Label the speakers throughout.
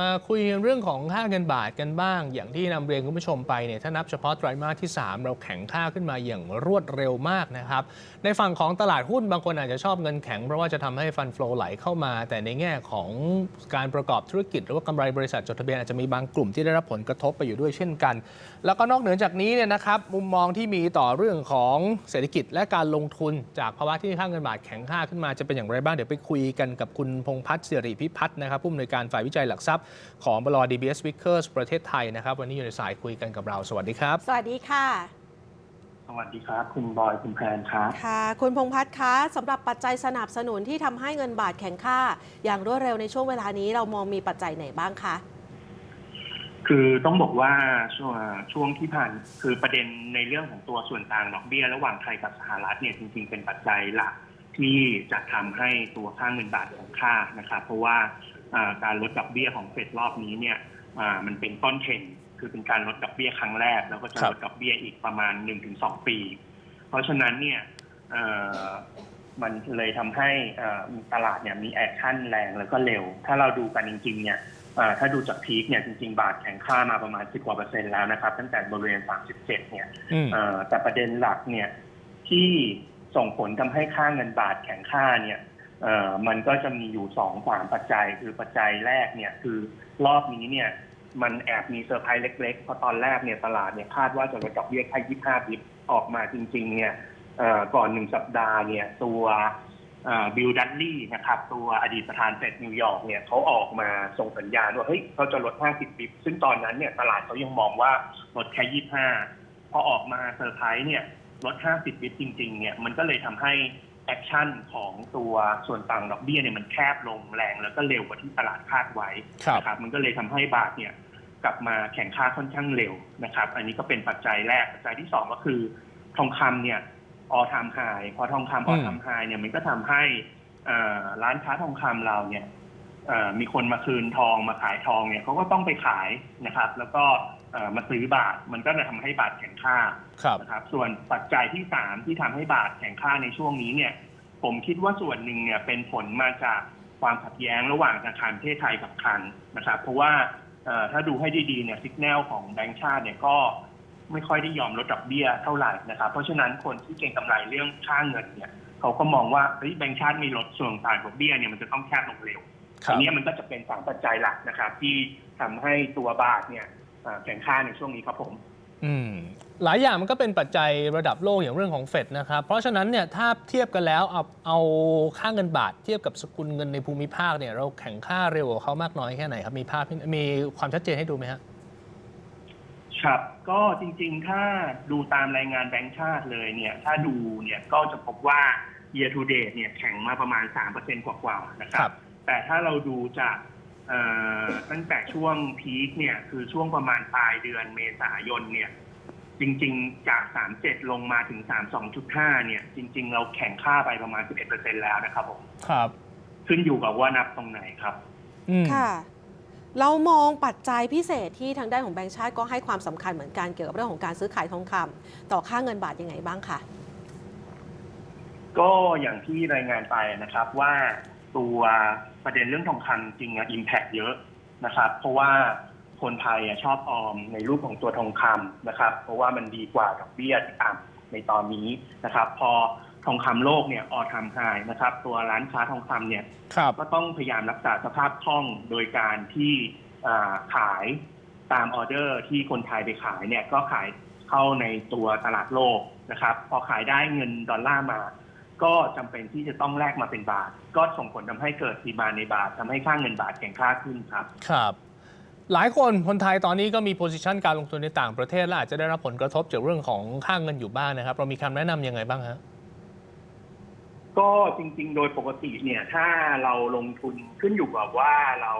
Speaker 1: มาคุยเรื่องของค่าเงินบาทกันบ้าง อย่างที่นำเรียนคุณผู้ชมไปเนี่ยถ้านับเฉพาะไตรมาสที่ 3 เราแข็งค่าขึ้นมาอย่างรวดเร็วมากนะครับ ในฝั่งของตลาดหุ้นบางคนอาจจะชอบเงินแข็ง เพราะว่าจะทำให้ฟันฟลอไหลเข้ามา แต่ในแง่ของการประกอบธุรกิจ หรือว่ากำไรบริษัทจดทะเบียนอาจจะมีบางกลุ่มที่ได้รับผลกระทบไปอยู่ด้วยเช่นกัน แล้วก็นอกเหนือจากนี้เนี่ยนะครับมุมมองที่มีต่อเรื่องของเศรษฐกิจและการลงทุน จากภาวะที่ค่าเงินบาทแข็งค่าขึ้นมาจะเป็นอย่างไรบ้างเดี๋ยวไปคุยกันกับคุณพงพัฒน์สิริพิพัฒน์นะครับผู้อำนวยการฝ่ายวิจัยหลักทรัพย์ของบล DBS Vickers ประเทศไทยนะครับ วันนี้อยู่ในสายคุยกันกับเราสวัสดีครับ
Speaker 2: สวัสดีค่ะ
Speaker 3: สวัสดีครับ คุณบอยคุณแพนครับ
Speaker 2: ค่ะ คุณพงษ์พัฒน์คะสำหรับปัจจัยสนับสนุนที่ทำให้เงินบาทแข็งค่า อย่างรวดเร็วในช่วงเวลานี้เรามองมีปัจจัยไหนบ้างคะ
Speaker 3: คือต้องบอกว่าช่วงช่วงที่ผ่านคือประเด็นในเรื่องของตัวส่วนต่างดอกเบี้ย ระหว่างไทยกับสหรัฐเนี่ยจริงๆเป็นปัจจัยหลักที่จะทำให้ตัวค่าเงินบาทแข็งค่านะครับ เพราะว่าอ่า การลดดอกเบี้ยของเฟดรอบนี้เนี่ยอ่ามันเป็นต้นเทรนด์คือเป็นการลดดอกเบี้ยครั้งแรก แล้วก็จะ
Speaker 1: ครับ
Speaker 3: ลดดอกเบี้ยอีกประมาณ 1-2 ปี เพราะฉะนั้นเนี่ยเอ่อมันเลยทำให้เอ่อตลาดเนี่ยมีแอคชั่นแรงแล้วก็เร็ว ถ้าเราดูกันจริงๆเนี่ยอ่าถ้าดูจากพีคเนี่ยจริงๆ บาทแข็งค่ามาประมาณ 10กว่าเปอร์เซ็นต์แล้วนะครับตั้งแต่บริเวณ 37 เนี่ย
Speaker 1: อืม
Speaker 3: เอ่อแต่ประเด็นหลักเนี่ยที่ส่งผลทำให้ค่าเงินบาทแข็งค่าเนี่ย เอ่อมันก็จะมีอยู่สองสามปัจจัย คือปัจจัยแรกเนี่ยคือรอบนี้เนี่ยมันแอบมีเซอร์ไพรส์เล็กๆเพราะตอนแรกเนี่ยตลาดเนี่ยคาดว่าจะลดดอกเบี้ยแค่25บิปออกมาจริงๆเนี่ยก่อนหนึ่งสัปดาห์เนี่ยตัวบิลดันลี่นะครับตัวอดีตประธานเฟดนิวยอร์กเนี่ยเขาออกมาส่งสัญญาณว่าเฮ้ยเขาจะลด 50 บิปซึ่งตอนนั้นเนี่ยตลาดเขายังมองว่าลดแค่ 25 พอออกมาเซอร์ไพรส์เนี่ยลด 50 บิปจริงๆเนี่ยมันก็เลยทำให้ แอคชั่นของตัวส่วนต่างดอกเบี้ยเนี่ยมันแคบลงแรง แล้วก็เร็วกว่าที่ตลาดคาดไว้
Speaker 1: ครับ
Speaker 3: นะครับมันก็เลยทำให้บาทเนี่ยกลับมาแข่งค่าค่อนข้างเร็วนะครับ อันนี้ก็เป็นปัจจัยแรกปัจจัยที่สองก็คือ ทองคำเนี่ยออทามไฮพอทองคำออทามไฮเนี่ยมันก็ทำให้เอ่อร้านค้าทองคำเราเนี่ยเอ่อมีคนมาคืนทองมาขายทองเนี่ยเขาก็ต้องไปขายนะครับ แล้วก็เอ่อ มาซื้อบาทมันก็จะทำให้บาทแข็งค่า
Speaker 1: ครับ
Speaker 3: นะครับ ส่วนปัจจัยที่สามที่ทำให้บาทแข็งค่าในช่วงนี้เนี่ย ผมคิดว่าส่วนหนึ่งเนี่ยเป็นผลมาจากความขัดแย้งระหว่างธนาคารประเทศไทยกับคลังนะครับ เพราะว่าเอ่อถ้าดูให้ดีๆเนี่ยสิกแนลของแบงก์ชาติเนี่ยก็ไม่ค่อยได้ยอมลดดอกเบี้ยเท่าไหร่นะครับ เพราะฉะนั้นคนที่เก็งกำไรเรื่องค่าเงินเนี่ยเขาก็มองว่าเฮ้ยแบงก์ชาติมีลดส่วนต่างดอกเบี้ยเนี่ยมันจะต้องแคบลงเร็ว
Speaker 1: ครั
Speaker 3: อั
Speaker 1: บ
Speaker 3: นนี้มันก็จะเป็นสามปัจจัยหลักนะครับ ที่ทำให้ตัวบาทเนี่ยเอ่อ แข็งค่าในช่วงนี้ครับผม
Speaker 1: อืมหลายอย่างมันก็เป็นปัจจัยระดับโลกอย่างเรื่องของเฟดนะครับ เพราะฉะนั้นเนี่ยถ้าเทียบกันแล้วเอาเอาค่าเงินบาทเทียบกับสกุลเงินในภูมิภาคเนี่ยเราแข่งค่าเร็วกว่าเขามากน้อยแค่ไหนครับ มีภาพให้มีความชัดเจนให้ดูไหมฮะ
Speaker 3: ครับก็จริงๆ ถ้าดูตามรายงานแบงก์ชาติเลยเนี่ย ถ้าดูเนี่ยก็จะพบว่า year to date เนี่ยแข็งมาประมาณ3%กว่าๆนะค
Speaker 1: ครั
Speaker 3: รับ
Speaker 1: บ
Speaker 3: แต่ถ้าเราดูจากเอ่อ ตั้งแต่ช่วงพีคเนี่ยคือช่วงประมาณปลายเดือนเมษายนเนี่ยจริงๆจาก 37 ลงมาถึง 32.5 เนี่ย จริง ๆ เราแข่งค่าไปประมาณ 11%แล้วนะครับผม
Speaker 1: ครับ
Speaker 3: ขึ้นอยู่กับว่านับตรงไหนครับ
Speaker 1: อืม
Speaker 2: ค่ะ เรามองปัจจัยพิเศษที่ทางด้านของแบงก์ชาติก็ให้ความสำคัญเหมือนกันเกี่ยวกับเรื่องของการซื้อขายทองคำต่อค่าเงินบาทยังไงบ้างคะ
Speaker 3: ก็อย่างที่รายงานไปนะครับว่า ตัวประเด็นเรื่องทองคำจริงอะอิมแพกเยอะนะครับ เพราะว่าคนไทยอะชอบออมในรูปของตัวทองคำนะครับ เพราะว่ามันดีกว่าดอกเบี้ยที่ต่ำในตอนนี้นะครับ พอทองคำโลกเนี่ยออทำไฮนะครับ ตัวร้านค้าทองคำเนี่ย
Speaker 1: ครับ
Speaker 3: ก็ต้องพยายามรักษาสภาพคล่องโดยการที่อ่าขายตามออเดอร์ที่คนไทยไปขายเนี่ยก็ขายเข้าในตัวตลาดโลกนะครับ พอขายได้เงินดอลลาร์มา ก็จำเป็นที่จะต้องแลกมาเป็นบาท ก็ส่งผลทำให้เกิดดีมานในบาททำให้ค่าเงินบาทแข็งค่าขึ้นครับ
Speaker 1: ครับ หลายคนคนไทยตอนนี้ก็มีโพ i ิชันการลงทุนในต่างประเทศและอาจจะได้รับผลกระทบจากเรื่องของค่าเงินอยู่บ้างนะครับ เรามีคำแนะนำยังไงบ้างฮะ
Speaker 3: ก็จริง ๆ โดยปกติเนี่ยถ้าเราลงทุนขึ้นอยู่กับว่าเรา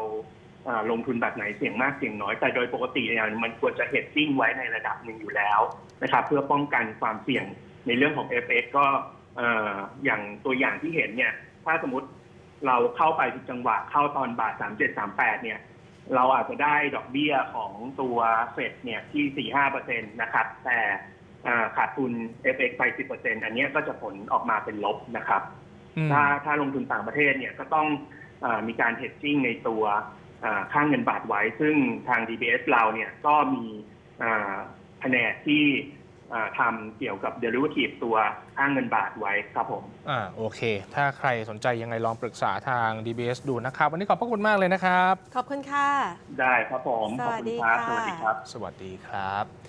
Speaker 3: เอ่อลงทุนแบบไหนเสี่ยงมากเสี่ยงน้อย แต่โดยปกติเนี่ยมันควรจะเฮดจิ้งไว้ในระดับหนึ่งอยู่แล้วนะครับ เพื่อป้องกันความเสี่ยงในเรื่องของ FX ก็ เอ่ออย่างตัวอย่างที่เห็นเนี่ย ถ้าสมมติเราเข้าไปที่จังหวะเข้าตอนบาท3738เนี่ย เราอาจจะได้ดอกเบี้ยของตัวเฟดเนี่ยที่4-5%นะครับ แต่อ่าขาดทุน FX ไป10%อันเนี้ยก็จะผลออกมาเป็นลบนะครับ
Speaker 1: อืม
Speaker 3: ถ้าถ้าลงทุนต่างประเทศเนี่ยก็ต้องเออมีการเฮดจิ้งในตัวอ่าค่าเงินบาทไว้ ซึ่งทาง DBS เราเนี่ยก็มีอ่าแผนกที่อ่า ทำเกี่ยวกับ derivative ตัวค่าเงินบาทไว้ครับผม
Speaker 1: อ่าโอเค ถ้าใครสนใจยังไงลองปรึกษาทาง DBS ดูนะครับ วันนี้ขอบพระคุณมากเลยนะครับ
Speaker 2: ขอบคุณค่ะ
Speaker 3: ได้ครับผม ขอบคุณครับ
Speaker 2: ส
Speaker 3: ส
Speaker 2: วั
Speaker 3: วั
Speaker 2: ส
Speaker 3: ส
Speaker 2: ดี
Speaker 3: ดี
Speaker 2: ค่ะ
Speaker 3: ครับ
Speaker 1: สวัสดีครับ